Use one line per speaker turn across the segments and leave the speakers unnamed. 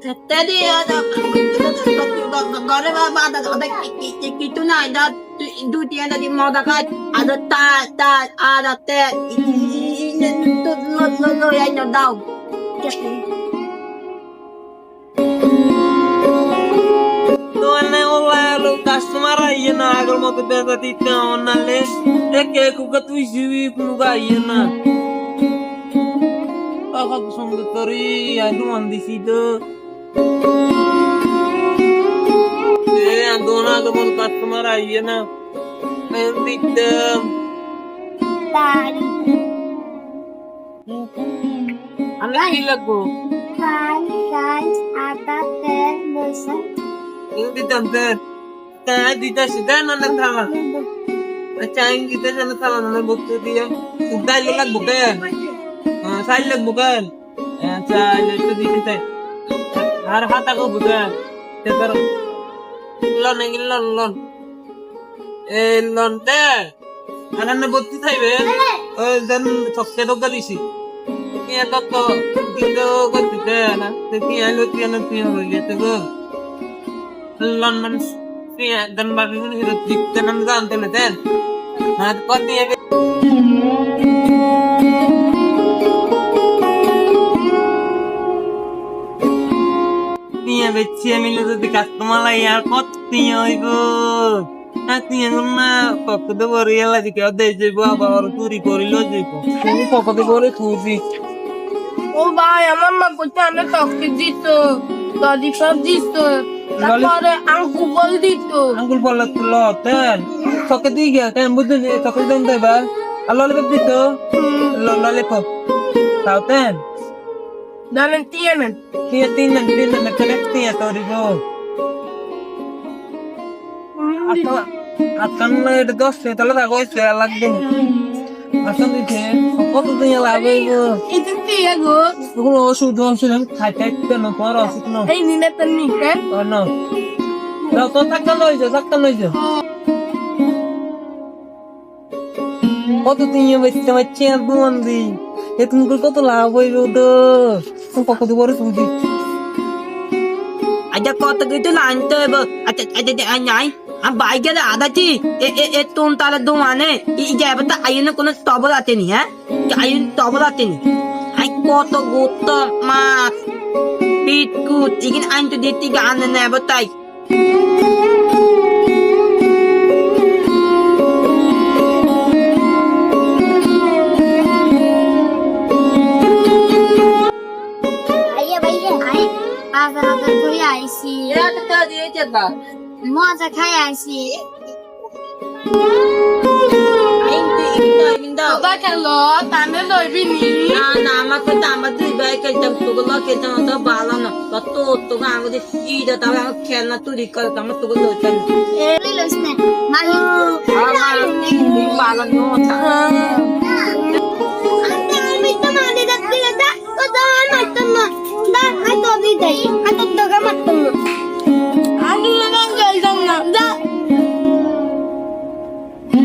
Tadi ada, gara-gara apa ada? Ada na ada du dia ada di mau kan, ada ta ta ada te itu lo lo lo ya no
dau. Tuane ola lo customer ya na agar mau ke beta tita onale eke ku ke tu jiwi ku ga ya na. Kakak sungguh teri, aduh mandi situ. Agol moko customer aijana Men titta Allah ilago Ini tante Kaya dita sida nana thawa Achain kita sana thawa nana bukti dia Udah ilag bukan Saya ilag bukan Saya itu di sini Har hat aku bukan Tetar Lon yang lon lon Eh lon deh Anak na bukti থাইবে ওই দেন চককে দোকা দিছি কিয়া তক কিন্তু গতিতে না কিয়া লো কিয়া না কিয়া হয়ে গেছে গো lon man siya dan babi mun hiro dik tenan gan tele ten na pat dia be Tia বেচি আমি যদি কাস্টমার লাই আর কত তিয়া হইব? না তিয়া না পকতে বড় ইয়ালা দিকে দেই যাইব আবার চুরি করিল যাইব। তুমি পকতে করে খুঁজি?
ও ভাই আমার মা বলছে আমি টককে দিত দাদি সব দিত তারপরে আঙ্কু বল দিত
আঙ্গুল বলা তুল তেন তোকে দিয়ে গিয়া কেন বুঝলি তোকে দেন দেবা আর ললিপপ দিত ললিপপ। তাও তেন
দানেন তিয়ানেন
Tiya tinan tinan na connect tiya to rigo. Tala ta gois ya lagi. Asan di the kok tu ya lagi go.
এটা তিয়া গো
nang khai khai ta no ko ro su no.
এই নিনে তন্নি কে
Oh no. Lo to tak kan loijo tak kan loijo. Kok tu tiya baca baca buan di. Itu ngul kok tu lawai go kok tu baru sudi.
আচ্ছা কত কিছু লানতে হইব। আচ্ছা আচ্ছা I আমি বাইকে আদাছি এ তুম তাহলে দোমানে এই এবার আইনে কোনো তবল আতেনি হ্যাঁ? আইন তবল আতেনি আই, কত গুত্ত মাছ। পিটকুট চিকেন আইন তো দিতে গান না, এবার তাই।
বাজার বাজার করে আইছি মজা খাই আইছি
আইন তো ইটা আইন দাও
ওটা খেলো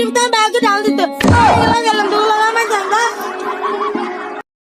livro
também.